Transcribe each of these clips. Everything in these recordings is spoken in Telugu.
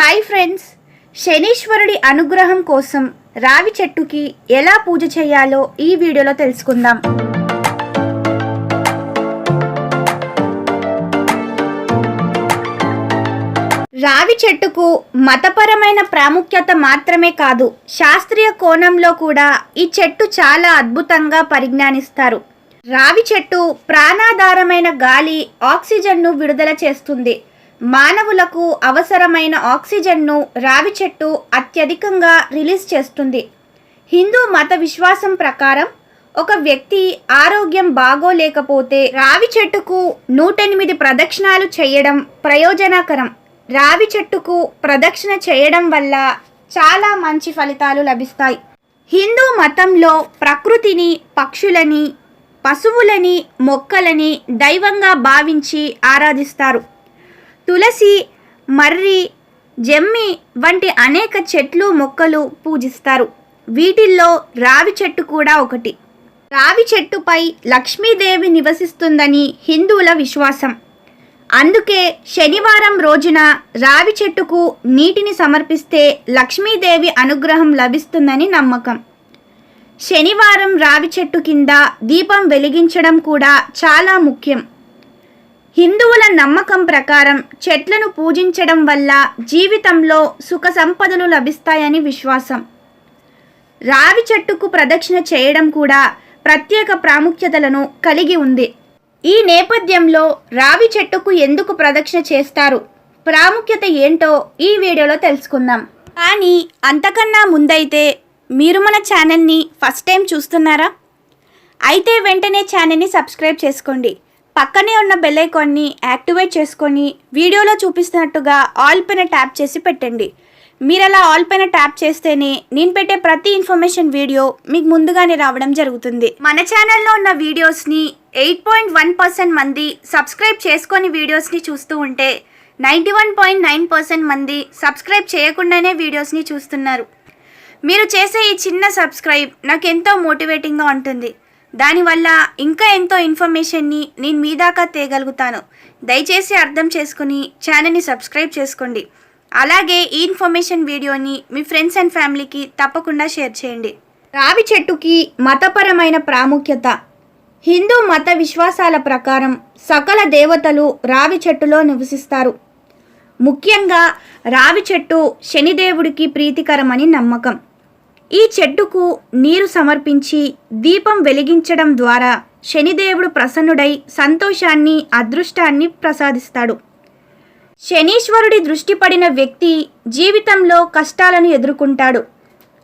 Hi friends. శనీశ్వరుడి అనుగ్రహం కోసం రావి చెట్టుకి ఎలా పూజ చేయాలో ఈ వీడియోలో తెలుసుకుందాం. రావి చెట్టుకు మతపరమైన ప్రాముఖ్యత మాత్రమే కాదు శాస్త్రీయ కోణంలో కూడా ఈ చెట్టు చాలా అద్భుతంగా పరిజ్ఞానిస్తారు. రావి చెట్టు ప్రాణాధారమైన గాలి ఆక్సిజన్ను విడుదల చేస్తుంది. మానవులకు అవసరమైన ఆక్సిజన్ను రావి చెట్టు అత్యధికంగా రిలీజ్ చేస్తుంది. హిందూ మత విశ్వాసం ప్రకారం ఒక వ్యక్తి ఆరోగ్యం బాగోలేకపోతే రావి చెట్టుకు నూటెనిమిది ప్రదక్షిణాలు చేయడం ప్రయోజనకరం. రావి చెట్టుకు ప్రదక్షిణ చేయడం వల్ల చాలా మంచి ఫలితాలు లభిస్తాయి. హిందూ మతంలో ప్రకృతిని పక్షులని పశువులని మొక్కలని దైవంగా భావించి ఆరాధిస్తారు. తులసి మర్రి జమ్మి వంటి అనేక చెట్లు మొక్కలు పూజిస్తారు. వీటిల్లో రావి చెట్టు కూడా ఒకటి. రావి చెట్టుపై లక్ష్మీదేవి నివసిస్తుందని హిందువుల విశ్వాసం. అందుకే శనివారం రోజున రావి చెట్టుకు నీటిని సమర్పిస్తే లక్ష్మీదేవి అనుగ్రహం లభిస్తుందని నమ్మకం. శనివారం రావి చెట్టు కింద దీపం వెలిగించడం కూడా చాలా ముఖ్యం. హిందువుల నమ్మకం ప్రకారం చెట్లను పూజించడం వల్ల జీవితంలో సుఖ సంపదలు లభిస్తాయని విశ్వాసం. రావి చెట్టుకు ప్రదక్షిణ చేయడం కూడా ప్రత్యేక ప్రాముఖ్యతలను కలిగి ఉంది. ఈ నేపథ్యంలో రావి చెట్టుకు ఎందుకు ప్రదక్షిణ చేస్తారు? ప్రాముఖ్యత ఏంటో ఈ వీడియోలో తెలుసుకుందాం. కానీ అంతకన్నా ముందైతే మీరు మన ఛానల్ని ఫస్ట్ టైం చూస్తున్నారా? అయితే వెంటనే ఛానల్ని సబ్స్క్రైబ్ చేసుకోండి. పక్కనే ఉన్న బెల్ ఐకాన్ని యాక్టివేట్ చేసుకొని వీడియోలో చూపిస్తున్నట్టుగా ఆల్ పైన ట్యాప్ చేసి పెట్టండి. మీరు అలా ఆల్ పైన ట్యాప్ చేస్తేనే నేను పెట్టే ప్రతి ఇన్ఫర్మేషన్ వీడియో మీకు ముందుగానే రావడం జరుగుతుంది. మన ఛానల్లో ఉన్న వీడియోస్ని ఎయిట్ పాయింట్ వన్ పర్సెంట్ మంది సబ్స్క్రైబ్ చేసుకొని వీడియోస్ని చూస్తూ ఉంటే ninety one point nine percent మంది సబ్స్క్రైబ్ చేయకుండానే వీడియోస్ని చూస్తున్నారు. మీరు చేసే ఈ చిన్న సబ్స్క్రైబ్ నాకు ఎంతో మోటివేటింగ్గా ఉంటుంది. దానివల్ల ఇంకా ఎంతో ఇన్ఫర్మేషన్ని నేను మీ దాకా తేగలుగుతాను. దయచేసి అర్థం చేసుకుని ఛానల్ని సబ్స్క్రైబ్ చేసుకోండి. అలాగే ఈ ఇన్ఫర్మేషన్ వీడియోని మీ ఫ్రెండ్స్ అండ్ ఫ్యామిలీకి తప్పకుండా షేర్ చేయండి. రావి చెట్టుకి మతపరమైన ప్రాముఖ్యత. హిందూ మత విశ్వాసాల ప్రకారం సకల దేవతలు రావి చెట్టులో నివసిస్తారు. ముఖ్యంగా రావి చెట్టు శనిదేవుడికి ప్రీతికరమని నమ్మకం. ఈ చెట్టుకు నీరు సమర్పించి దీపం వెలిగించడం ద్వారా శనిదేవుడు ప్రసన్నుడై సంతోషాన్ని అదృష్టాన్ని ప్రసాదిస్తాడు. శనీశ్వరుడి దృష్టి పడిన వ్యక్తి జీవితంలో కష్టాలను ఎదుర్కొంటాడు.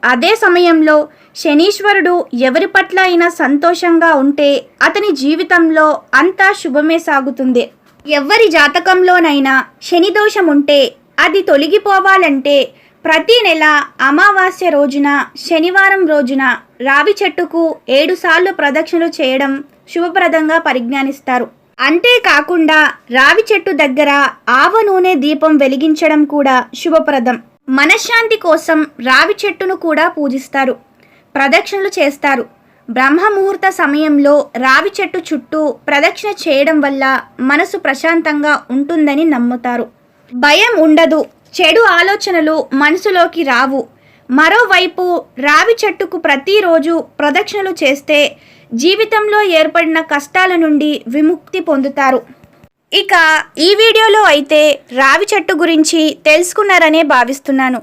అదే సమయంలో శనీశ్వరుడు ఎవరి పట్ల అయినా సంతోషంగా ఉంటే అతని జీవితంలో అంతా శుభమే సాగుతుంది. ఎవరి జాతకంలోనైనా శని దోషం ఉంటే అది తొలగిపోవాలంటే ప్రతి నెల అమావాస్య రోజున శనివారం రోజున రావి చెట్టుకు ఏడుసార్లు ప్రదక్షిణలు చేయడం శుభప్రదంగా పరిజ్ఞానిస్తారు. అంతేకాకుండా రావి చెట్టు దగ్గర ఆవ నూనె దీపం వెలిగించడం కూడా శుభప్రదం. మనశ్శాంతి కోసం రావి చెట్టును కూడా పూజిస్తారు. ప్రదక్షిణలు చేస్తారు. బ్రహ్మముహూర్త సమయంలో రావి చెట్టు చుట్టూ ప్రదక్షిణ చేయడం వల్ల మనసు ప్రశాంతంగా ఉంటుందని నమ్ముతారు. భయం ఉండదు. చెడు ఆలోచనలు మనసులోకి రావు. మరోవైపు రావి చెట్టుకు ప్రతిరోజు ప్రదక్షిణలు చేస్తే జీవితంలో ఏర్పడిన కష్టాల నుండి విముక్తి పొందుతారు. ఇక ఈ వీడియోలో అయితే రావి చెట్టు గురించి తెలుసుకున్నారనే భావిస్తున్నాను.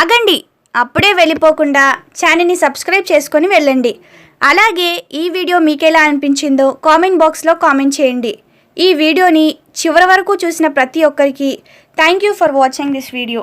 ఆగండి అప్పుడే వెళ్ళిపోకుండా ఛానల్ని సబ్స్క్రైబ్ చేసుకొని వెళ్ళండి. అలాగే ఈ వీడియో మీకెలా అనిపించిందో కామెంట్ బాక్స్లో కామెంట్ చేయండి. ఈ వీడియోని చివరి వరకు చూసిన ప్రతి ఒక్కరికి thank you for watching this video